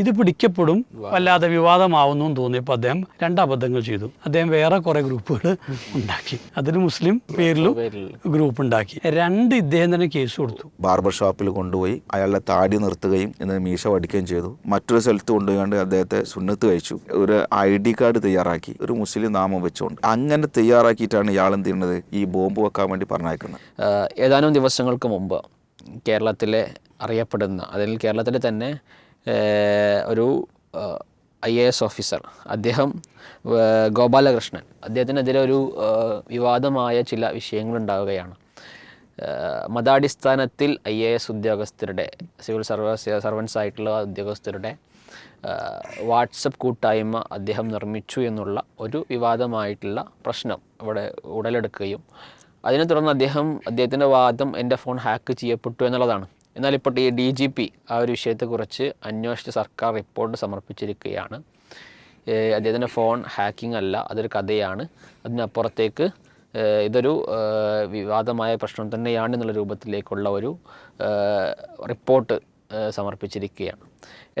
ഇത് പിടിക്കപ്പെടും വല്ലാതെ വിവാദമാവുന്നു എന്ന് തോന്നിയപ്പോൾ അദ്ദേഹം രണ്ട് അബദ്ധങ്ങൾ ചെയ്തു. അദ്ദേഹം വേറെ കുറേ ഗ്രൂപ്പുകൾ ഉണ്ടാക്കി. അതിന് മുസ്ലിം പേരിലും ഗ്രൂപ്പ് ഉണ്ടാക്കി. രണ്ട് ഇദ്ദേഹം തന്നെ കേസ് കൊടുത്തു. ബാർബർ ഷോപ്പിൽ കൊണ്ടുപോയി അയാളുടെ താടി നിർത്തുകയും എന്നിട്ട് മീശ വടിക്കുകയും ചെയ്തു. മറ്റൊരു സ്ഥലത്ത് കൊണ്ടുപോയി അദ്ദേഹത്തെ സുന്നത്ത് കഴിച്ചു. ഒരു ഐ ഡി കാർഡ് തയ്യാറാക്കി. ഒരു മുസ്ലിം നാമം വെച്ചുകൊണ്ട്. അങ്ങനെ തയ്യാറാക്കിയിട്ടാണ് ഇയാൾ എന്ത് ചെയ്യുന്നത്? ഈ ബോംബ് വെക്കാൻ വേണ്ടി പറഞ്ഞേക്കുന്നത് ഏതാനും ദിവസങ്ങൾക്ക് മുമ്പ് കേരളത്തിലെ അറിയപ്പെടുന്ന അതിൽ കേരളത്തിലെ തന്നെ ഒരു ഐ എ എസ് ഓഫീസർ അദ്ദേഹം ഗോപാലകൃഷ്ണൻ. അദ്ദേഹത്തിനെതിരെ ഒരു വിവാദമായ ചില വിഷയങ്ങളുണ്ടാവുകയാണ്. മതാടിസ്ഥാനത്തിൽ ഐ എ എസ് ഉദ്യോഗസ്ഥരുടെ സിവിൽ സർവീസ് സർവൻസ് ആയിട്ടുള്ള ഉദ്യോഗസ്ഥരുടെ വാട്സപ്പ് കൂട്ടായ്മ അദ്ദേഹം നിർമ്മിച്ചു എന്നുള്ള ഒരു വിവാദമായിട്ടുള്ള പ്രശ്നം ഇവിടെ ഉടലെടുക്കുകയും അതിനെ തുടർന്ന് അദ്ദേഹം അദ്ദേഹത്തിന്റെ വാദം എന്റെ ഫോൺ ഹാക്ക് ചെയ്യപ്പെട്ടു എന്നുള്ളതാണ്. എന്നാൽ ഇപ്പോൾ ഈ ഡി ജി പി ആ ഒരു വിഷയത്തെക്കുറിച്ച് അന്വേഷിച്ച് സർക്കാർ റിപ്പോർട്ട് സമർപ്പിച്ചിരിക്കുകയാണ്. അദ്ദേഹത്തിന്റെ ഫോൺ ഹാക്കിംഗ് അല്ല അതൊരു കഥയാണ്. അതിനപ്പുറത്തേക്ക് ഇതൊരു വിവാദമായ പ്രശ്നം തന്നെയാണ് എന്നുള്ള രൂപത്തിലേക്കുള്ള ഒരു റിപ്പോർട്ട് സമർപ്പിച്ചിരിക്കുകയാണ്.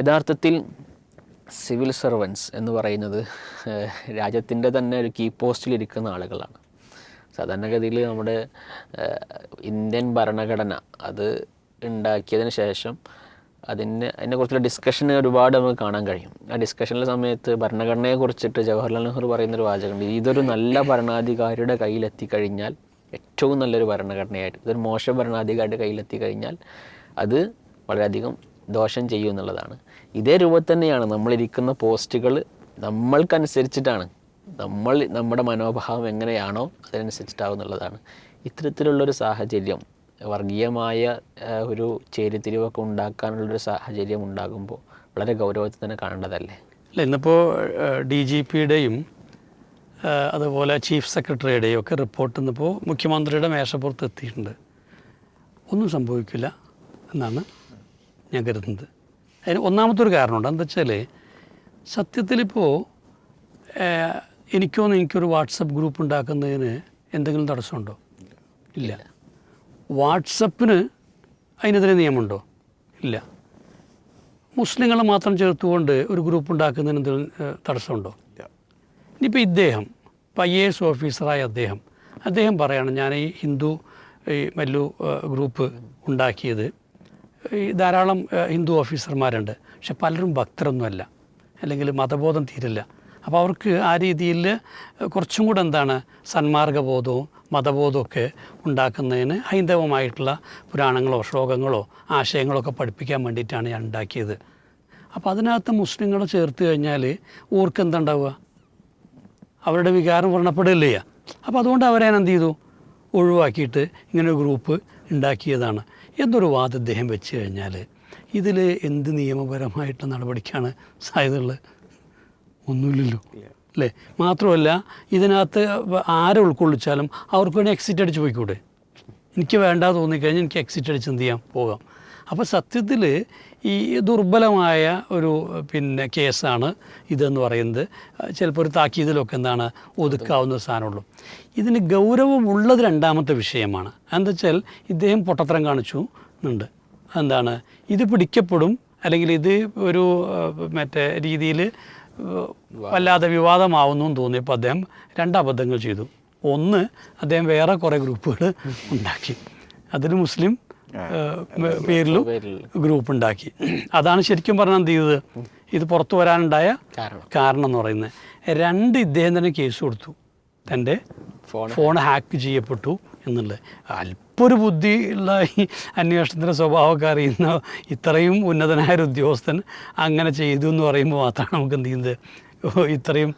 യഥാർത്ഥത്തിൽ സിവിൽ സർവൻസ് എന്ന് പറയുന്നത് രാജ്യത്തിന്റെ തന്നെ ഒരു കീ പോസ്റ്റിൽ ഇരിക്കുന്ന ആളുകളാണ്. സാധാരണഗതിയിൽ നമ്മുടെ ഇന്ത്യൻ ഭരണഘടന അത് ഉണ്ടാക്കിയതിന് ശേഷം അതിന് അതിനെക്കുറിച്ചുള്ള ഡിസ്കഷൻ ഒരുപാട് നമുക്ക് കാണാൻ കഴിയും. ആ ഡിസ്കഷനിലെ സമയത്ത് ഭരണഘടനയെ കുറിച്ചിട്ട് ജവഹർലാൽ നെഹ്റു പറയുന്നൊരു വാചകമുണ്ട്. ഇതൊരു നല്ല ഭരണാധികാരിയുടെ കയ്യിലെത്തിക്കഴിഞ്ഞാൽ ഏറ്റവും നല്ലൊരു ഭരണഘടനയായിട്ട് ഇതൊരു മോശം ഭരണാധികാരിയുടെ കയ്യിലെത്തി കഴിഞ്ഞാൽ അത് വളരെയധികം ദോഷം ചെയ്യും എന്നുള്ളതാണ്. ഇതേ രൂപത്തിൽ തന്നെയാണ് നമ്മളിരിക്കുന്ന പോസ്റ്റുകൾ നമ്മൾക്കനുസരിച്ചിട്ടാണ്. നമ്മൾ നമ്മുടെ മനോഭാവം എങ്ങനെയാണോ അതിനനുസരിച്ചിട്ടാവും എന്നുള്ളതാണ്. ഇത്തരത്തിലുള്ളൊരു സാഹചര്യം വർഗീയമായ ഒരു ചേരിതിരിവൊക്കെ ഉണ്ടാക്കാനുള്ളൊരു സാഹചര്യം ഉണ്ടാകുമ്പോൾ വളരെ ഗൗരവത്തിൽ തന്നെ കാണേണ്ടതല്ലേ? അല്ല ഇന്നിപ്പോൾ ഡി ജി പിയുടെയും അതുപോലെ ചീഫ് സെക്രട്ടറിയുടെയും ഒക്കെ റിപ്പോർട്ട് ഇന്നിപ്പോൾ മുഖ്യമന്ത്രിയുടെ മേശപ്പുറത്ത് എത്തിയിട്ടുണ്ട്. ഒന്നും സംഭവിക്കില്ല എന്നാണ് ഞാൻ കരുതുന്നത്. അതിന് ഒന്നാമത്തെ ഒരു കാരണമുണ്ട്. എന്താ വെച്ചാൽ സത്യത്തിലിപ്പോൾ എനിക്കോന്ന് എനിക്കൊരു വാട്സപ്പ് ഗ്രൂപ്പ് ഉണ്ടാക്കുന്നതിന് എന്തെങ്കിലും തടസ്സമുണ്ടോ? ഇല്ല. വാട്സപ്പിന് അതിനെതിരെ നിയമമുണ്ടോ? ഇല്ല. മുസ്ലിങ്ങളെ മാത്രം ചേർത്തുകൊണ്ട് ഒരു ഗ്രൂപ്പ് ഉണ്ടാക്കുന്നതിന് എന്തെങ്കിലും തടസ്സമുണ്ടോ? ഇനിയിപ്പോൾ ഇദ്ദേഹം ഇപ്പോൾ ഐ എ എസ് ഓഫീസറായ അദ്ദേഹം അദ്ദേഹം പറയാണ് ഞാൻ ഈ ഹിന്ദു ഈ മല്ലു ഗ്രൂപ്പ് ഉണ്ടാക്കിയത്. ഈ ധാരാളം ഹിന്ദു ഓഫീസർമാരുണ്ട്. പക്ഷെ പലരും ഭക്തരൊന്നുമല്ല. അല്ലെങ്കിൽ മതബോധം തീരില്ല. അപ്പോൾ അവർക്ക് ആ രീതിയിൽ കുറച്ചും കൂടെ എന്താണ് സന്മാർഗബോധവും മതബോധവും ഒക്കെ ഉണ്ടാക്കുന്നതിന് ഹൈന്ദവമായിട്ടുള്ള പുരാണങ്ങളോ ശ്ലോകങ്ങളോ ആശയങ്ങളോ ഒക്കെ പഠിപ്പിക്കാൻ വേണ്ടിയിട്ടാണ് ഞാൻ ഉണ്ടാക്കിയത്. അപ്പോൾ അതിനകത്ത് മുസ്ലിങ്ങളെ ചേർത്ത് കഴിഞ്ഞാൽ ഓർക്ക് എന്താണ്ടാവുക? അവരുടെ വികാരം വ്രണപ്പെടുകയില്ല അപ്പോൾ അതുകൊണ്ട് അവരെ എന്ത് ചെയ്തു? ഒഴിവാക്കിയിട്ട് ഇങ്ങനെ ഗ്രൂപ്പ് ഉണ്ടാക്കിയതാണ്. എന്നൊരു വാദം അദ്ദേഹം വെച്ച് കഴിഞ്ഞാൽ ഇതിൽ എന്ത് നിയമപരമായിട്ടുള്ള നടപടിക്കാണ് സാധ്യതയുള്ളത് ഒന്നുമില്ലല്ലോ. അല്ലേ മാത്രമല്ല ഇതിനകത്ത് ആരെ ഉൾക്കൊള്ളിച്ചാലും അവർക്ക് വേണ്ടി എക്സിറ്റ് അടിച്ച് പോയിക്കൂടെ. എനിക്ക് വേണ്ട തോന്നിക്കഴിഞ്ഞാൽ എനിക്ക് എക്സിറ്റ് അടിച്ച് എന്ത് ചെയ്യാം? പോകാം. അപ്പോൾ സത്യത്തിൽ ഈ ദുർബലമായ ഒരു പിന്നെ കേസാണ് ഇതെന്ന് പറയുന്നത്. ചിലപ്പോൾ ഒരു താക്കീതിലൊക്കെ എന്താണ് ഒതുക്കാവുന്ന സാധനമുള്ളൂ. ഇതിന് ഗൗരവമുള്ളത് രണ്ടാമത്തെ വിഷയമാണ്. എന്താ വെച്ചാൽ ഇദ്ദേഹം പൊട്ടത്തരം കാണിച്ചു എന്നുണ്ട് എന്താണ്? ഇത് പിടിക്കപ്പെടും അല്ലെങ്കിൽ ഇത് ഒരു മറ്റേ രീതിയിൽ വല്ലാതെ വിവാദമാവുന്നു എന്ന് തോന്നിയപ്പോൾ അദ്ദേഹം രണ്ട് അബദ്ധങ്ങൾ ചെയ്തു. ഒന്ന് അദ്ദേഹം വേറെ കുറേ ഗ്രൂപ്പുകൾ ഉണ്ടാക്കി. അതിൽ മുസ്ലിം പേരിലും ഗ്രൂപ്പ് ഉണ്ടാക്കി അതാണ് ശരിക്കും പറഞ്ഞാൽ എന്ത് ചെയ്തത്? ഇത് പുറത്തു വരാനുണ്ടായ കാരണം. കാരണം എന്ന് പറയുന്നത്. രണ്ട് ഇദ്ദേഹം തന്നെ കേസ് കൊടുത്തു. തന്റെ ഫോൺ ഫോൺ ഹാക്ക് ചെയ്യപ്പെട്ടു. എന്നുള്ളത് അല്പൊരു ബുദ്ധി ഉള്ള ഈ അന്വേഷണത്തിന്റെ സ്വഭാവമൊക്കെ അറിയുന്ന ഇത്രയും ഉന്നതനായ ഒരു ഉദ്യോഗസ്ഥൻ അങ്ങനെ ചെയ്തു എന്ന് പറയുമ്പോൾ മാത്രമാണ് നമുക്ക് എന്ത് ചെയ്യുന്നത്? ഇത്രയും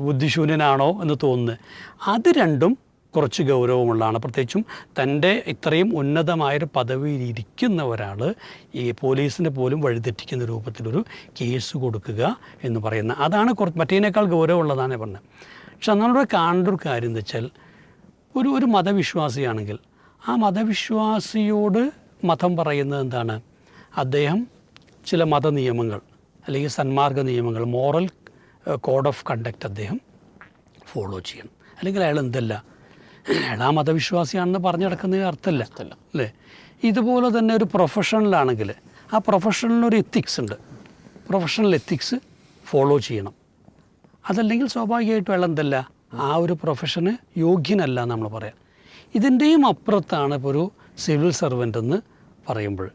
ബുദ്ധിശൂന്യനാണോ എന്ന് തോന്നുന്നത്. അത് രണ്ടും കുറച്ച് ഗൗരവമുള്ളതാണ്. പ്രത്യേകിച്ചും തന്റെ ഇത്രയും ഉന്നതമായൊരു പദവിയിൽ ഇരിക്കുന്ന ഒരാൾ ഈ പോലീസിനെ പോലും വഴിതെറ്റിക്കുന്ന രൂപത്തിലൊരു കേസ് കൊടുക്കുക എന്ന് പറയുന്ന അതാണ് കുറച്ച് മറ്റേതിനേക്കാൾ ഗൗരവമുള്ളതാണ് പറഞ്ഞത്. പക്ഷെ നമ്മളിവിടെ കാണേണ്ട ഒരു കാര്യം എന്ന് വെച്ചാൽ ഒരു ഒരു മതവിശ്വാസിയാണെങ്കിൽ ആ മതവിശ്വാസിയോട് മതം പറയുന്നത് എന്താണ്? അദ്ദേഹം ചില മത നിയമങ്ങൾ അല്ലെങ്കിൽ സന്മാർഗ നിയമങ്ങൾ മോറൽ കോഡ് ഓഫ് കണ്ടക്റ്റ് അദ്ദേഹം ഫോളോ ചെയ്യണം. അല്ലെങ്കിൽ അയാൾ എന്തല്ല? അയാൾ ആ മതവിശ്വാസിയാണെന്ന് പറഞ്ഞു നടക്കുന്ന അർത്ഥമല്ല അല്ലേ? ഇതുപോലെ തന്നെ ഒരു പ്രൊഫഷണലാണെങ്കിൽ ആ പ്രൊഫഷണലിനൊരു എത്തിക്സ് ഉണ്ട്. പ്രൊഫഷണൽ എത്തിക്സ് ഫോളോ ചെയ്യണം. അതല്ലെങ്കിൽ സ്വാഭാവികമായിട്ടും അയാൾ എന്തല്ല? ആ ഒരു പ്രൊഫഷന് യോഗ്യനല്ല നമ്മൾ പറയാം. ഇതിന്റെയും അപ്പുറത്താണ് ഇപ്പോൾ ഒരു സിവിൽ സർവന്റ് എന്ന് പറയുമ്പോൾ.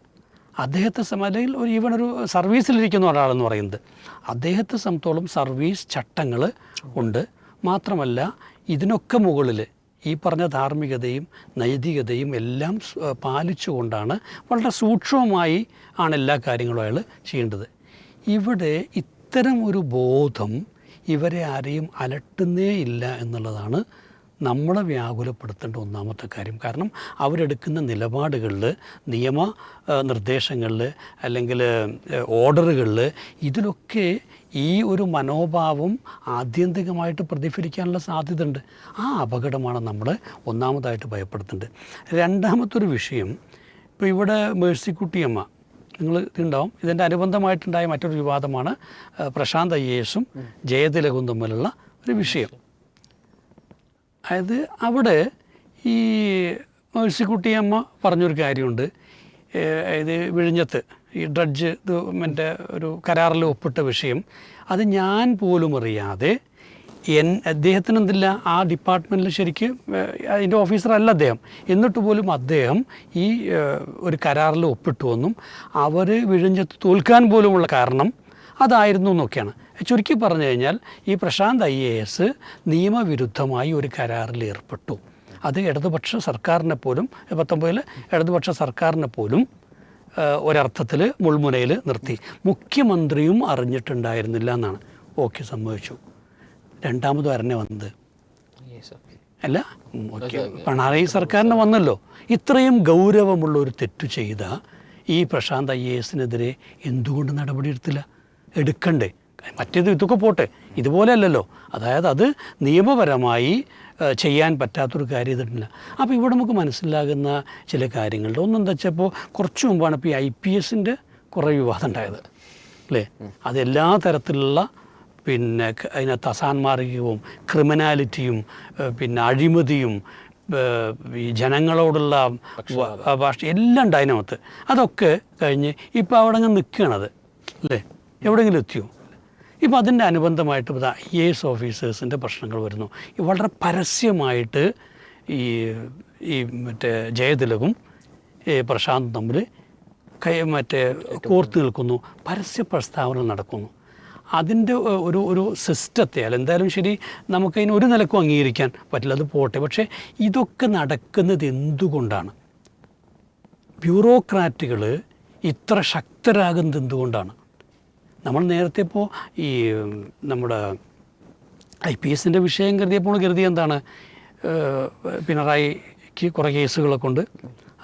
അദ്ദേഹത്തെ അല്ലെങ്കിൽ ഒരു ഈവൻ ഒരു സർവീസിലിരിക്കുന്ന ഒരാളെന്ന് പറയുന്നത്. അദ്ദേഹത്തെ സംബന്ധിച്ചോളം സർവീസ് ചട്ടങ്ങൾ ഉണ്ട്. മാത്രമല്ല ഇതിനൊക്കെ മുകളിൽ ഈ പറഞ്ഞ ധാർമ്മികതയും നൈതികതയും എല്ലാം പാലിച്ചുകൊണ്ടാണ് വളരെ സൂക്ഷ്മമായി ആണ് എല്ലാ കാര്യങ്ങളും അയാൾ ചെയ്യേണ്ടത്. ഇവിടെ ഇത്തരം ഒരു ബോധം ഇവരെ ആരെയും അലട്ടുന്നേ ഇല്ല എന്നുള്ളതാണ് നമ്മളെ വ്യാകുലപ്പെടുത്തേണ്ട ഒന്നാമത്തെ കാര്യം. കാരണം അവരെടുക്കുന്ന നിലപാടുകളിൽ നിയമ നിർദ്ദേശങ്ങളിൽ അല്ലെങ്കിൽ ഓർഡറുകളിൽ ഇതിലൊക്കെ ഈ ഒരു മനോഭാവം ആത്യന്തികമായിട്ട് പ്രതിഫലിക്കാനുള്ള സാധ്യതയുണ്ട്. ആ അപകടമാണ് നമ്മൾ ഒന്നാമതായിട്ട് ഭയപ്പെടുത്തേണ്ടത്. രണ്ടാമത്തൊരു വിഷയം ഇപ്പോൾ ഇവിടെ മേഴ്സിക്കുട്ടിയമ്മ നിങ്ങൾ ഇതുണ്ടാവും. ഇതിന്റെ അനുബന്ധമായിട്ടുണ്ടായ മറ്റൊരു വിവാദമാണ് പ്രശാന്ത് അയ്യേസും ജയതിലകും തമ്മിലുള്ള ഒരു വിഷയം. അതായത് അവിടെ ഈ മേഴ്സിക്കുട്ടിയമ്മ പറഞ്ഞൊരു കാര്യമുണ്ട്. ഇത് വിഴിഞ്ഞത്ത് ഈ ഡ്രഡ്ജ് ഇത് മറ്റേ ഒരു കരാറിൽ ഒപ്പിട്ട വിഷയം. അത് ഞാൻ പോലും അറിയാതെ എൻ അദ്ദേഹത്തിന് എന്തില്ല? ആ ഡിപ്പാർട്ട്മെന്റിൽ ശരിക്ക് അതിന്റെ ഓഫീസറല്ല അദ്ദേഹം. എന്നിട്ട് പോലും അദ്ദേഹം ഈ ഒരു കരാറിൽ ഒപ്പിട്ടു എന്നും അവർ വിഴിഞ്ഞത്ത് തോൽക്കാൻ പോലുമുള്ള കാരണം അതായിരുന്നു എന്നൊക്കെയാണ്. ചുരുക്കി പറഞ്ഞു കഴിഞ്ഞാൽ ഈ പ്രശാന്ത് ഐ എ എസ് നിയമവിരുദ്ധമായി ഒരു കരാറിൽ ഏർപ്പെട്ടു. അത് ഇടതുപക്ഷ സർക്കാരിനെ പോലും പത്തൊമ്പതിൽ ഇടതുപക്ഷ സർക്കാരിനെ പോലും ഒരർത്ഥത്തിൽ മുൾമുനയിൽ നിർത്തി. മുഖ്യമന്ത്രിയും അറിഞ്ഞിട്ടുണ്ടായിരുന്നില്ല എന്നാണ്. ഓക്കെ സംഭവിച്ചു രണ്ടാമത് വരനെ വന്നത്. അല്ല? ഓക്കെ. പിണറായി സർക്കാരിന് വന്നല്ലോ. ഇത്രയും ഗൗരവമുള്ള ഒരു തെറ്റു ചെയ്ത ഈ പ്രശാന്ത് ഐ എ എസിനെതിരെ എന്തുകൊണ്ട് നടപടിയെടുത്തില്ല? എടുക്കണ്ടേ. മറ്റേത് ഇതൊക്കെ പോട്ടെ. ഇതുപോലെ അല്ലല്ലോ അതായത് അത് നിയമപരമായി ചെയ്യാൻ പറ്റാത്തൊരു കാര്യം ഇതിട്ടില്ല അപ്പോൾ ഇവിടെ നമുക്ക് മനസ്സിലാകുന്ന ചില കാര്യങ്ങളുണ്ട്. ഒന്നെന്താ വെച്ചാൽ ഇപ്പോൾ കുറച്ച് മുമ്പാണ് ഇപ്പോൾ ഈ ഐ പി എസിന്റെ കുറേ വിവാദം ഉണ്ടായത്. അല്ലേ? അതെല്ലാ തരത്തിലുള്ള പിന്നെ അതിനകത്ത് അസാന്മാർഗികവും ക്രിമിനാലിറ്റിയും പിന്നെ അഴിമതിയും ഈ ജനങ്ങളോടുള്ള ഭാഷ എല്ലാം ഉണ്ട് അതിനകത്ത്. അതൊക്കെ കഴിഞ്ഞ് ഇപ്പോൾ അവിടെ അങ്ങ് നിൽക്കുകയാണത് അല്ലേ? എവിടെയെങ്കിലും എത്തിയോ? ഇപ്പോൾ അതിന്റെ അനുബന്ധമായിട്ട് ഇപ്പോൾ ഐ എ എസ് ഓഫീസേഴ്സിന്റെ പ്രശ്നങ്ങൾ വരുന്നു. വളരെ പരസ്യമായിട്ട് ഈ ഈ മറ്റേ ജയതിലകും പ്രശാന്തും പ്രശാന്ത് തമ്മിൽ കൈ മറ്റേ കോർത്ത് നിൽക്കുന്നു. പരസ്യ പ്രസ്താവന നടക്കുന്നു. അതിന്റെ ഒരു ഒരു സിസ്റ്റത്തെ അല്ല എന്തായാലും ശരി നമുക്കതിന് ഒരു നിലക്കും അംഗീകരിക്കാൻ പറ്റില്ല അത് പോട്ടെ. പക്ഷേ ഇതൊക്കെ നടക്കുന്നത് എന്തുകൊണ്ടാണ്? ബ്യൂറോക്രാറ്റുകൾ ഇത്ര ശക്തരാകുന്നത് എന്തുകൊണ്ടാണ്? നമ്മൾ നേരത്തെ ഇപ്പോൾ ഈ നമ്മുടെ ഐ പി എസിന്റെ വിഷയം കരുതിയപ്പോൾ കരുതി എന്താണ്? പിണറായിക്ക് കുറേ കേസുകളൊക്കെ ഉണ്ട്.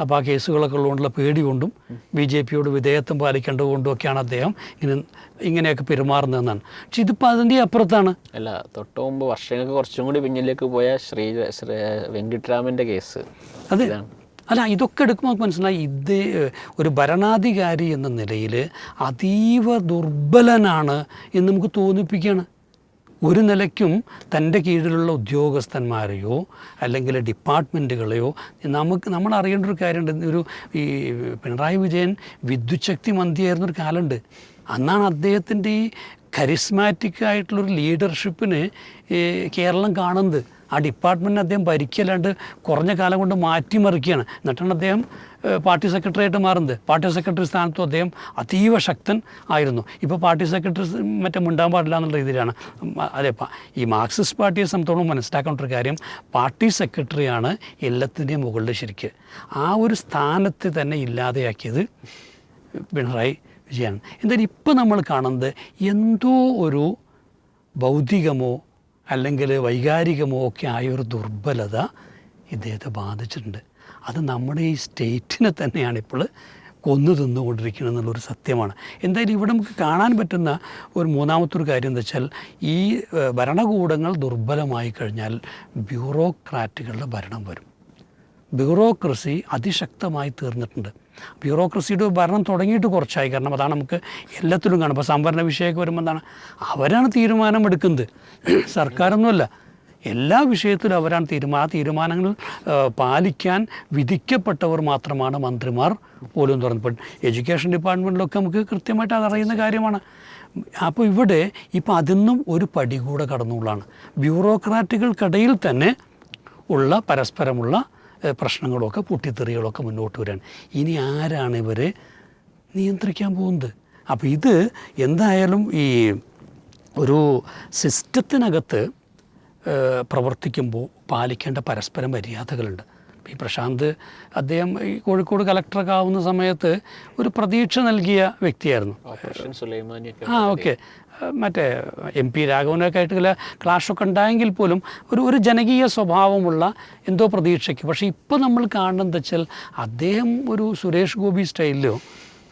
അപ്പോൾ ആ കേസുകളൊക്കെ ഉള്ളതുകൊണ്ടുള്ള പേടി കൊണ്ടും ബി ജെ പിയോട് വിധേയത്വം പാലിക്കേണ്ടതുകൊണ്ടും ഒക്കെയാണ് അദ്ദേഹം ഇങ്ങനെ ഇങ്ങനെയൊക്കെ പെരുമാറുന്നതെന്നാണ്. പക്ഷെ ഇതിപ്പോൾ അതിന്റെ അപ്പുറത്താണ്. അല്ല തൊട്ട് മുമ്പ് വർഷങ്ങൾക്ക് കുറച്ചും കൂടി പിന്നിലേക്ക് പോയ ശ്രീ ശ്രീ വെങ്കിട്ടരാമന്റെ കേസ്. അതെ അല്ല ഇതൊക്കെ എടുക്കുമ്പോൾ നമുക്ക് മനസ്സിലായി ഇത് ഒരു ഭരണാധികാരി എന്ന നിലയിൽ അതീവ ദുർബലനാണ് എന്ന് നമുക്ക് തോന്നിപ്പിക്കുകയാണ്. ഒരു നിലയ്ക്കും തന്റെ കീഴിലുള്ള ഉദ്യോഗസ്ഥന്മാരെയോ അല്ലെങ്കിൽ ഡിപ്പാർട്ട്മെന്റുകളെയോ നമുക്ക് നമ്മൾ അറിയേണ്ട ഒരു കാര്യമുണ്ട്. ഒരു ഈ പിണറായി വിജയൻ വിദ്യുച്ഛക്തി മന്ത്രിയായിരുന്നൊരു കാലമുണ്ട്. അന്നാണ് അദ്ദേഹത്തിന്റെ ഈ കരിസ്മാറ്റിക് ആയിട്ടുള്ളൊരു ലീഡർഷിപ്പിന് കേരളം കാണുന്നത്. ആ ഡിപ്പാർട്ട്മെന്റിനെ അദ്ദേഹം ഭരിക്കല്ലാണ്ട് കുറഞ്ഞ കാലം കൊണ്ട് മാറ്റിമറിക്കുകയാണ്. എന്നിട്ടാണ് അദ്ദേഹം പാർട്ടി സെക്രട്ടറി ആയിട്ട് മാറുന്നത്. പാർട്ടി സെക്രട്ടറി സ്ഥാനത്തും അദ്ദേഹം അതീവ ശക്തൻ ആയിരുന്നു. ഇപ്പോൾ പാർട്ടി സെക്രട്ടറി മറ്റേ മിണ്ടാൻ പാടില്ല എന്നുള്ള രീതിയിലാണ്. അതെ ഈ മാർക്സിസ്റ്റ് പാർട്ടിയെ സംബന്ധിച്ചോളം മനസ്സിലാക്കേണ്ട ഒരു കാര്യം പാർട്ടി സെക്രട്ടറിയാണ് എല്ലാത്തിന്റെയും മുകളിൽ ശരിക്ക്. ആ ഒരു സ്ഥാനത്ത് തന്നെ ഇല്ലാതെയാക്കിയത് പിണറായി വിജയൻ എന്തായാലും ഇപ്പോൾ നമ്മൾ കാണുന്നത് എന്തോ ഒരു ബൗദ്ധികമോ അല്ലെങ്കിൽ വൈകാരികമോ ഒക്കെ ആയൊരു ദുർബലത ഇദ്ദേഹത്തെ ബാധിച്ചിട്ടുണ്ട്. അത് നമ്മുടെ ഈ സ്റ്റേറ്റിനെ തന്നെയാണ് ഇപ്പോൾ കൊന്നു തിന്നുകൊണ്ടിരിക്കുന്നത് എന്നുള്ളൊരു സത്യമാണ്. എന്തായാലും ഇവിടെ നമുക്ക് കാണാൻ പറ്റുന്ന ഒരു മൂന്നാമത്തെ ഒരു കാര്യം എന്താ വെച്ചാൽ ഈ ഭരണകൂടങ്ങൾ ദുർബലമായി കഴിഞ്ഞാൽ ബ്യൂറോക്രാറ്റുകളുടെ ഭരണം വരും. ബ്യൂറോക്രസി അതിശക്തമായി തീർന്നിട്ടുണ്ട്. ബ്യൂറോക്രസിയുടെ ഭരണം തുടങ്ങിയിട്ട് കുറച്ചായി. കാരണം അതാണ് നമുക്ക് എല്ലാത്തിലും കാണും ഇപ്പോൾ സംവരണ വിഷയമൊക്കെ വരുമ്പോൾ എന്താണ്? അവരാണ് തീരുമാനം എടുക്കുന്നത് സർക്കാരൊന്നുമല്ല. എല്ലാ വിഷയത്തിലും അവരാണ് തീരുമാനം തീരുമാനങ്ങൾ പാലിക്കാൻ വിധിക്കപ്പെട്ടവർ മാത്രമാണ് മന്ത്രിമാർ പോലും തുറന്നപ്പോൾ എഡ്യൂക്കേഷൻ ഡിപ്പാർട്ട്മെന്റിലൊക്കെ നമുക്ക് കൃത്യമായിട്ട് അതറിയുന്ന കാര്യമാണ്. അപ്പോൾ ഇവിടെ ഇപ്പോൾ അതിന്നും ഒരു പടി കൂടെ കടന്നുള്ളതാണ്. ബ്യൂറോക്രാറ്റുകൾക്കിടയിൽ തന്നെ ഉള്ള പരസ്പരമുള്ള പ്രശ്നങ്ങളൊക്കെ പൊട്ടിത്തെറികളൊക്കെ മുന്നോട്ട് വരാൻ. ഇനി ആരാണ് ഇവരെ നിയന്ത്രിക്കാൻ പോകുന്നത്? അപ്പോൾ ഇത് എന്തായാലും ഈ ഒരു സിസ്റ്റത്തിനകത്ത് പ്രവർത്തിക്കുമ്പോൾ പാലിക്കേണ്ട പരസ്പര മര്യാദകളുണ്ട്. ഈ പ്രശാന്ത് അദ്ദേഹം ഈ കോഴിക്കോട് കലക്ടറൊക്കെ ആവുന്ന സമയത്ത് ഒരു പ്രതീക്ഷ നൽകിയ വ്യക്തിയായിരുന്നു. ആ ഓക്കെ. മറ്റേ എം പി രാഘവനൊക്കെ ആയിട്ട് ചില ക്ലാഷൊക്കെ ഉണ്ടായെങ്കിൽ പോലും ഒരു ഒരു ജനകീയ സ്വഭാവമുള്ള എന്തോ പ്രതീക്ഷയ്ക്ക്. പക്ഷേ ഇപ്പോൾ നമ്മൾ കാണുന്നത് വെച്ചാൽ അദ്ദേഹം ഒരു സുരേഷ് ഗോപി സ്റ്റൈലിലോ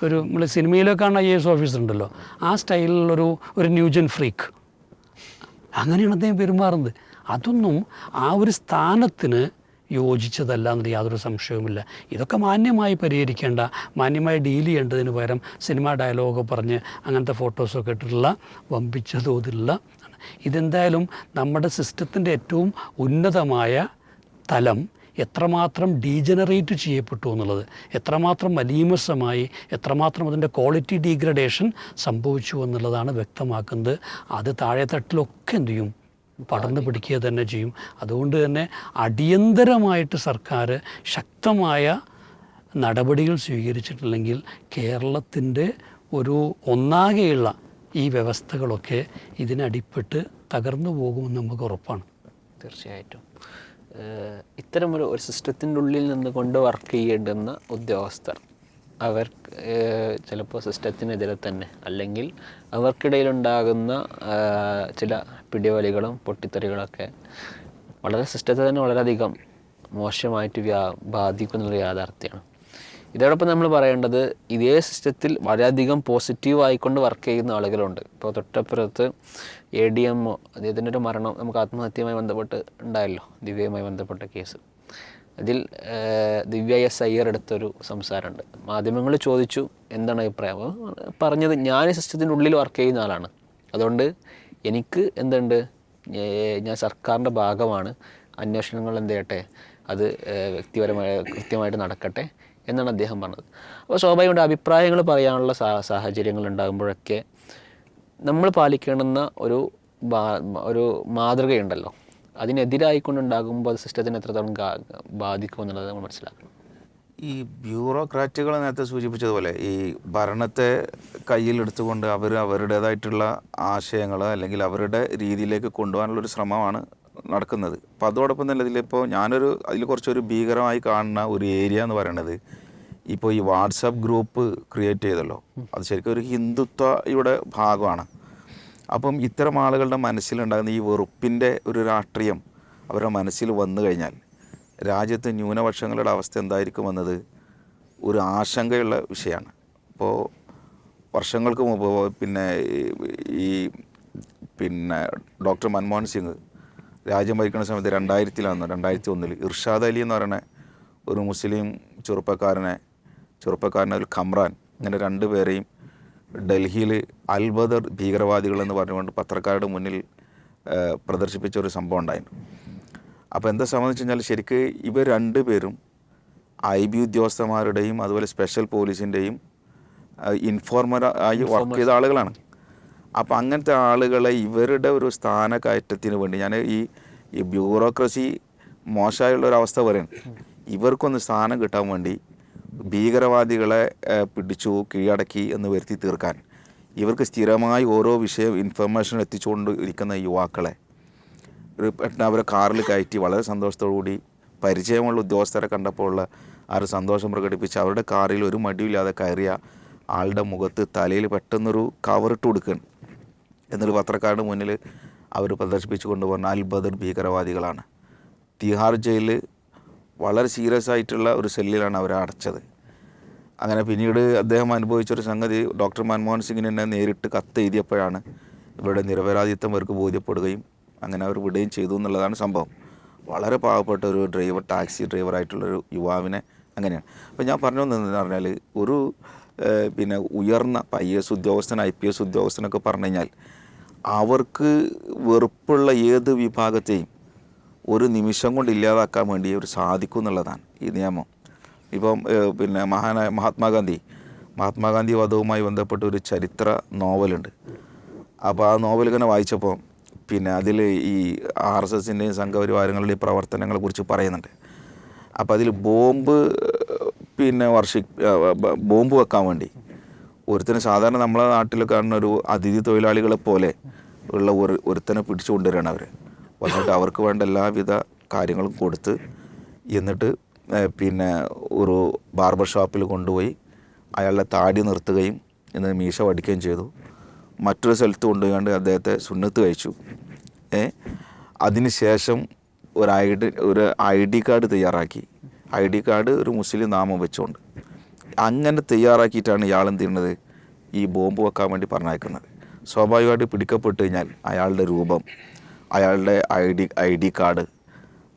ഒരു നമ്മൾ സിനിമയിലൊക്കെ കാണുന്ന ഐ എസ് ഓഫീസർ ഉണ്ടല്ലോ ആ സ്റ്റൈലിലുള്ളൊരു ഒരു ന്യൂജൻ ഫ്രീക്ക്. അങ്ങനെയാണ് അദ്ദേഹം പെരുമാറുന്നത്. അതൊന്നും ആ ഒരു സ്ഥാനത്തിന് യോജിച്ചതല്ല എന്നൊരു യാതൊരു സംശയവുമില്ല. ഇതൊക്കെ മാന്യമായി പരിഹരിക്കേണ്ട മാന്യമായി ഡീൽ ചെയ്യേണ്ടതിന് പകരം സിനിമ ഡയലോഗൊക്കെ പറഞ്ഞ് അങ്ങനത്തെ ഫോട്ടോസൊക്കെ ഇട്ടിട്ടുള്ള വമ്പിച്ച തോതിലുള്ള ഇതെന്തായാലും നമ്മുടെ സിസ്റ്റത്തിന്റെ ഏറ്റവും ഉന്നതമായ തലം എത്രമാത്രം ഡീജനറേറ്റ് ചെയ്യപ്പെട്ടു എന്നുള്ളത് എത്രമാത്രം മലീമസമായി എത്രമാത്രം അതിന്റെ ക്വാളിറ്റി ഡീഗ്രഡേഷൻ സംഭവിച്ചു എന്നുള്ളതാണ് വ്യക്തമാക്കുന്നത്. അത് താഴെത്തട്ടിലൊക്കെ എന്ത് ചെയ്യും? പടർന്നു പിടിക്കുക തന്നെ ചെയ്യും. അതുകൊണ്ട് തന്നെ അടിയന്തരമായിട്ട് സർക്കാർ ശക്തമായ നടപടികൾ സ്വീകരിച്ചിട്ടില്ലെങ്കിൽ കേരളത്തിന്റെ ഒരു ഒന്നാകെയുള്ള ഈ വ്യവസ്ഥകളൊക്കെ ഇതിനടിപ്പെട്ട് തകർന്നു പോകുമെന്ന് നമുക്ക് ഉറപ്പാണ്. തീർച്ചയായിട്ടും. ഇത്തരമൊരു ഒരു സിസ്റ്റത്തിന്റെ ഉള്ളിൽ നിന്നുകൊണ്ട് വർക്ക് ചെയ്യേണ്ടുന്ന ഉദ്യോഗസ്ഥർ. അവർ ചിലപ്പോൾ സിസ്റ്റത്തിനെതിരെ തന്നെ അല്ലെങ്കിൽ അവർക്കിടയിലുണ്ടാകുന്ന ചില പിടിവലികളും പൊട്ടിത്തെറികളൊക്കെ വളരെ സിസ്റ്റത്തെ തന്നെ വളരെയധികം മോശമായിട്ട് വ്യാ ബാധിക്കുന്നൊരു യാഥാർത്ഥ്യമാണ്. ഇതോടൊപ്പം നമ്മൾ പറയേണ്ടത് ഇതേ സിസ്റ്റത്തിൽ വളരെയധികം പോസിറ്റീവ് ആയിക്കൊണ്ട് വർക്ക് ചെയ്യുന്ന ആളുകളുണ്ട്. ഇപ്പോൾ തൊട്ടപ്പുറത്ത് എ ഡി എം അദ്ദേഹത്തിന്റെ ഒരു മരണം നമുക്ക് ആത്മഹത്യയുമായി ബന്ധപ്പെട്ട് ഉണ്ടായല്ലോ ദിവ്യയുമായി ബന്ധപ്പെട്ട കേസ്. അതിൽ ദിവ്യ എസ് അയ്യർ എടുത്തൊരു സംസാരമുണ്ട്. മാധ്യമങ്ങൾ ചോദിച്ചു എന്താണ് അഭിപ്രായം? പറഞ്ഞത് ഞാൻ സിസ്റ്റത്തിന്റെ ഉള്ളിൽ വർക്ക് ചെയ്യുന്ന ആളാണ്. അതുകൊണ്ട് എനിക്ക് എന്തുണ്ട്? ഞാൻ സർക്കാരിന്റെ ഭാഗമാണ്. അന്വേഷണങ്ങൾ എന്ത് ചെയ്യട്ടെ? അത് വ്യക്തിപരമായ കൃത്യമായിട്ട് നടക്കട്ടെ എന്നാണ് അദ്ദേഹം പറഞ്ഞത്. അപ്പോൾ സ്വാഭാവികമായിട്ട് അഭിപ്രായങ്ങൾ പറയാനുള്ള സാഹചര്യങ്ങൾ ഉണ്ടാകുമ്പോഴൊക്കെ നമ്മൾ പാലിക്കേണ്ടുന്ന ഒരു ഒരു മാതൃകയുണ്ടല്ലോ. അതിനെതിരായിക്കൊണ്ടുണ്ടാകുമ്പോൾ അത് സിസ്റ്റത്തിന് എത്രത്തോളം ഗാ- ബാധിക്കും എന്നുള്ളത് നമ്മൾ മനസ്സിലാക്കണം. ഈ ബ്യൂറോക്രാറ്റുകൾ നേരത്തെ സൂചിപ്പിച്ചതുപോലെ ഈ ഭരണത്തെ കയ്യിലെടുത്തുകൊണ്ട് അവർ അവരുടേതായിട്ടുള്ള ആശയങ്ങൾ അല്ലെങ്കിൽ അവരുടെ രീതിയിലേക്ക് കൊണ്ടുപോകാനുള്ളൊരു ശ്രമമാണ് നടക്കുന്നത്. അപ്പോൾ അതോടൊപ്പം തന്നെ ഇതിലിപ്പോൾ ഞാനൊരു അതിൽ കുറച്ചൊരു ഭീകരമായി കാണുന്ന ഒരു ഏരിയ എന്ന് പറയുന്നത് ഇപ്പോൾ ഈ വാട്സപ്പ് ഗ്രൂപ്പ് ക്രിയേറ്റ് ചെയ്തല്ലോ. അത് ശരിക്കും ഒരു ഹിന്ദുത്വയുടെ ഭാഗമാണ്. അപ്പം ഇത്തരം ആളുകളുടെ മനസ്സിലുണ്ടാകുന്ന ഈ വെറുപ്പിന്റെ ഒരു രാഷ്ട്രീയം അവരുടെ മനസ്സിൽ വന്നു കഴിഞ്ഞാൽ രാജ്യത്ത് ന്യൂനപക്ഷങ്ങളുടെ അവസ്ഥ എന്തായിരിക്കും എന്നത് ഒരു ആശങ്കയുള്ള വിഷയമാണ്. അപ്പോൾ വർഷങ്ങൾക്ക് മുമ്പ് പിന്നെ ഈ- പിന്നെ ഡോക്ടർ മൻമോഹൻ സിംഗ് രാജ്യം ഭരിക്കുന്ന സമയത്ത് രണ്ടായിരത്തിലാണ് രണ്ടായിരത്തി ഒന്നിൽ ഇർഷാദ് അലി എന്ന് പറയുന്ന ഒരു മുസ്ലിം ചെറുപ്പക്കാരനെ ചെറുപ്പക്കാരനെ ഒരു ഖമ്രാൻ. ഇങ്ങനെ രണ്ട് പേരെയും ഡൽഹിയിൽ അൽബദർ ഭീകരവാദികളെന്ന് പറഞ്ഞുകൊണ്ട് പത്രക്കാരുടെ മുന്നിൽ പ്രദർശിപ്പിച്ച ഒരു സംഭവം ഉണ്ടായിരുന്നു. അപ്പോൾ എന്താ സംബന്ധിച്ച് കഴിഞ്ഞാൽ ശരിക്ക് ഇവർ രണ്ടുപേരും ഐ ബി ഉദ്യോഗസ്ഥന്മാരുടെയും അതുപോലെ സ്പെഷ്യൽ പോലീസിന്റെയും ഇൻഫോർമർ ആയി വർക്ക് ചെയ്ത ആളുകളാണ്. അപ്പോൾ അങ്ങനത്തെ ആളുകളെ ഇവരുടെ ഒരു സ്ഥാനക്കയറ്റത്തിന് വേണ്ടി ഞാൻ ഈ ഈ ബ്യൂറോക്രസി മോശമായുള്ള ഒരു അവസ്ഥ പറയുന്നു. ഇവർക്കൊന്ന് സ്ഥാനം കിട്ടാൻ വേണ്ടി ഭീകരവാദികളെ പിടിച്ചു കീഴടക്കി എന്ന് വരുത്തി തീർക്കാൻ ഇവർക്ക് സ്ഥിരമായി ഓരോ വിഷയം ഇൻഫർമേഷൻ എത്തിച്ചുകൊണ്ട് ഇരിക്കുന്ന യുവാക്കളെ. ഒരു പെട്ടെന്ന് അവരെ കാറിൽ കയറ്റി വളരെ സന്തോഷത്തോടുകൂടി പരിചയമുള്ള ഉദ്യോഗസ്ഥരെ കണ്ടപ്പോൾ ആ ഒരു സന്തോഷം പ്രകടിപ്പിച്ച് അവരുടെ കാറിൽ ഒരു മടിയില്ലാതെ കയറിയ ആളുടെ മുഖത്ത് തലയിൽ പെട്ടെന്നൊരു കവറിട്ട് കൊടുക്കുകയാണ് എന്നൊരു പത്രക്കാരുടെ മുന്നിൽ അവർ പ്രദർശിപ്പിച്ചു കൊണ്ടുപോകുന്ന അൽ ബദർ ഭീകരവാദികളാണ്. തിഹാർ ജയിലിൽ വളരെ സീരിയസ് ആയിട്ടുള്ള ഒരു സെല്ലിലാണ് അവരെ അടച്ചത്. അങ്ങനെ പിന്നീട് അദ്ദേഹം അനുഭവിച്ചൊരു സംഗതി ഡോക്ടർ മൻമോഹൻ സിംഗിന് തന്നെ നേരിട്ട് കത്ത് എഴുതിയപ്പോഴാണ് ഇവരുടെ നിരപരാധിത്വം അവർക്ക് ബോധ്യപ്പെടുകയും അങ്ങനെ അവർ വിടുകയും ചെയ്തു എന്നുള്ളതാണ് സംഭവം. വളരെ പാവപ്പെട്ട ഒരു ഡ്രൈവർ ടാക്സി ഡ്രൈവറായിട്ടുള്ളൊരു യുവാവിനെ അങ്ങനെയാണ്. അപ്പോൾ ഞാൻ പറഞ്ഞു വന്നതെന്ന് പറഞ്ഞാൽ ഒരു പിന്നെ ഉയർന്ന ഐ എസ് ഉദ്യോഗസ്ഥൻ ഐ പി എസ് ഉദ്യോഗസ്ഥനൊക്കെ പറഞ്ഞു കഴിഞ്ഞാൽ അവർക്ക് വെറുപ്പുള്ള ഏത് വിഭാഗത്തെയും ഒരു നിമിഷം കൊണ്ട് ഇല്ലാതാക്കാൻ വേണ്ടി അവർ സാധിക്കും എന്നുള്ളതാണ് ഈ നിയമം. ഇപ്പം പിന്നെ മഹാനായ മഹാത്മാഗാന്ധി മഹാത്മാഗാന്ധി വധവുമായി ബന്ധപ്പെട്ട ഒരു ചരിത്ര നോവലുണ്ട്. അപ്പോൾ ആ നോവൽ ഇങ്ങനെ വായിച്ചപ്പോൾ പിന്നെ അതിൽ ഈ ആർ എസ് എസിന്റെയും സംഘപരിവാരങ്ങളുടെയും പ്രവർത്തനങ്ങളെ കുറിച്ച് പറയുന്നുണ്ട്. അപ്പോൾ അതിൽ ബോംബ് പിന്നെ വർഷി ബോംബ് വെക്കാൻ വേണ്ടി ഒരുത്തന് സാധാരണ നമ്മളെ നാട്ടിൽ കാണുന്ന ഒരു അതിഥി തൊഴിലാളികളെ പോലെ ഉള്ള ഒരു ഒരുത്തനെ പിടിച്ചു കൊണ്ടുവരികയാണ് അവർ വന്നിട്ട് അവർക്ക് വേണ്ട എല്ലാവിധ കാര്യങ്ങളും കൊടുത്ത് എന്നിട്ട് പിന്നെ ഒരു ബാർബർ ഷോപ്പിൽ കൊണ്ടുപോയി അയാളുടെ താടി നിർത്തുകയും എന്നിട്ട് മീശ വടിക്കുകയും ചെയ്തു. മറ്റൊരു സ്ഥലത്ത് കൊണ്ടുപോയാണ്ട് അദ്ദേഹത്തെ സുന്നത്ത് കഴിച്ചു. ഏ അതിന് ശേഷം ഒരു ഐ ഡി ഒരു ഐ ഡി കാർഡ് തയ്യാറാക്കി. ഐ ഡി കാർഡ് ഒരു മുസ്ലിം നാമം വെച്ചുകൊണ്ട്. അങ്ങനെ തയ്യാറാക്കിയിട്ടാണ് ഇയാൾ എന്ത് ചെയ്യുന്നത്? ഈ ബോംബ് വെക്കാൻ വേണ്ടി പറഞ്ഞയക്കുന്നത്. സ്വാഭാവികമായിട്ട് പിടിക്കപ്പെട്ട് കഴിഞ്ഞാൽ അയാളുടെ രൂപം അയാളുടെ I D I D card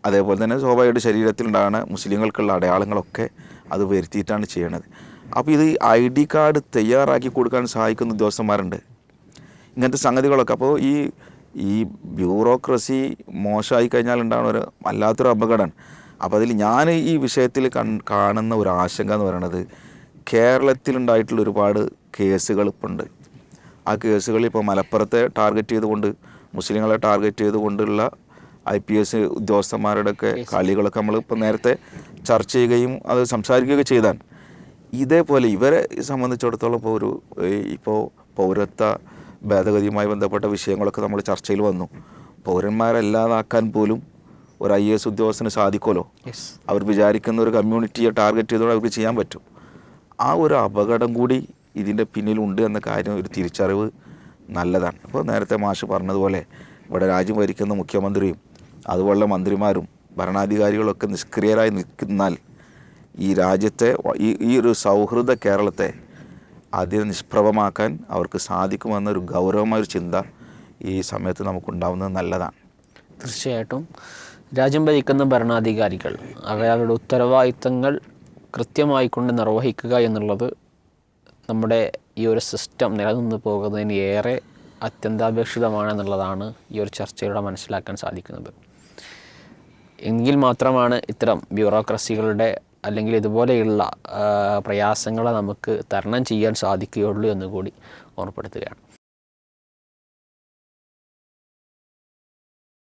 അതേപോലെ തന്നെ സ്വാഭാവികമായിട്ട് ശരീരത്തിലുണ്ടാകുന്ന മുസ്ലിങ്ങൾക്കുള്ള അടയാളങ്ങളൊക്കെ അത് വരുത്തിയിട്ടാണ് ചെയ്യണത്. അപ്പോൾ ഇത് ഐ ഡി കാർഡ് തയ്യാറാക്കി കൊടുക്കാൻ സഹായിക്കുന്ന ഉദ്യോഗസ്ഥന്മാരുണ്ട്. ഇങ്ങനത്തെ സംഗതികളൊക്കെ. അപ്പോൾ ഈ ഈ ബ്യൂറോക്രസി മോശമായി കഴിഞ്ഞാൽ ഉണ്ടാകുന്ന ഒരു വല്ലാത്തൊരു അപകടമാണ്. അപ്പോൾ അതിൽ ഞാൻ ഈ വിഷയത്തിൽ കാണുന്ന ഒരു ആശങ്ക എന്ന് പറയുന്നത് കേരളത്തിലുണ്ടായിട്ടുള്ള ഒരുപാട് കേസുകൾ ഇപ്പോൾ ഉണ്ട്. ആ കേസുകൾ ഇപ്പോൾ മലപ്പുറത്തെ ടാർഗറ്റ് ചെയ്തുകൊണ്ട് മുസ്ലിങ്ങളെ ടാർഗറ്റ് ചെയ്തുകൊണ്ടുള്ള ഐ പി എസ് ഉദ്യോഗസ്ഥന്മാരുടെയൊക്കെ കളികളൊക്കെ നമ്മൾ ഇപ്പോൾ നേരത്തെ ചർച്ച ചെയ്യുകയും അത് സംസാരിക്കുകയൊക്കെ ചെയ്താൽ ഇതേപോലെ ഇവരെ സംബന്ധിച്ചിടത്തോളം ഇപ്പോൾ ഒരു ഇപ്പോൾ പൗരത്വ ഭേദഗതിയുമായി ബന്ധപ്പെട്ട വിഷയങ്ങളൊക്കെ നമ്മൾ ചർച്ചയിൽ വന്നു. പൗരന്മാരല്ലാതാക്കാൻ പോലും ഒരു ഐ എസ് ഉദ്യോഗസ്ഥന് സാധിക്കുമല്ലോ? അവർ വിചാരിക്കുന്ന ഒരു കമ്മ്യൂണിറ്റിയെ ടാർഗറ്റ് ചെയ്തുകൊണ്ട് അവർക്ക് ചെയ്യാൻ പറ്റും. ആ ഒരു അപകടം കൂടി ഇതിന്റെ പിന്നിലുണ്ട് എന്ന കാര്യം ഒരു തിരിച്ചറിവ് നല്ലതാണ്. അപ്പോൾ നേരത്തെ മാഷ് പറഞ്ഞതുപോലെ ഇവിടെ രാജ്യം ഭരിക്കുന്ന മുഖ്യമന്ത്രിയും അതുപോലുള്ള മന്ത്രിമാരും ഭരണാധികാരികളൊക്കെ നിഷ്ക്രിയരായി നിൽക്കുന്നാൽ ഈ രാജ്യത്തെ ഈ ഈ ഒരു സൗഹൃദ കേരളത്തെ അതിനെ നിഷ്പ്രഭമാക്കാൻ അവർക്ക് സാധിക്കുമെന്നൊരു ഗൗരവമായൊരു ചിന്ത ഈ സമയത്ത് നമുക്കുണ്ടാവുന്നത് നല്ലതാണ്. തീർച്ചയായിട്ടും. രാജ്യം ഭരിക്കുന്ന ഭരണാധികാരികൾ അവരുടെ ഉത്തരവാദിത്തങ്ങൾ കൃത്യമായി കൊണ്ട് നിർവഹിക്കുക എന്നുള്ളത് നമ്മുടെ ഈ ഒരു സിസ്റ്റം നിലനിന്ന് പോകുന്നതിന് ഏറെ അത്യന്താപേക്ഷിതമാണെന്നുള്ളതാണ് ഈ ഒരു ചർച്ചയിലൂടെ മനസ്സിലാക്കാൻ സാധിക്കുന്നത്. എങ്കിൽ മാത്രമാണ് ഇത്തരം ബ്യൂറോക്രസികളുടെ അല്ലെങ്കിൽ ഇതുപോലെയുള്ള പ്രയാസങ്ങളെ നമുക്ക് തരണം ചെയ്യാൻ സാധിക്കുകയുള്ളൂ എന്നുകൂടി ഓർമ്മപ്പെടുത്തുകയാണ്.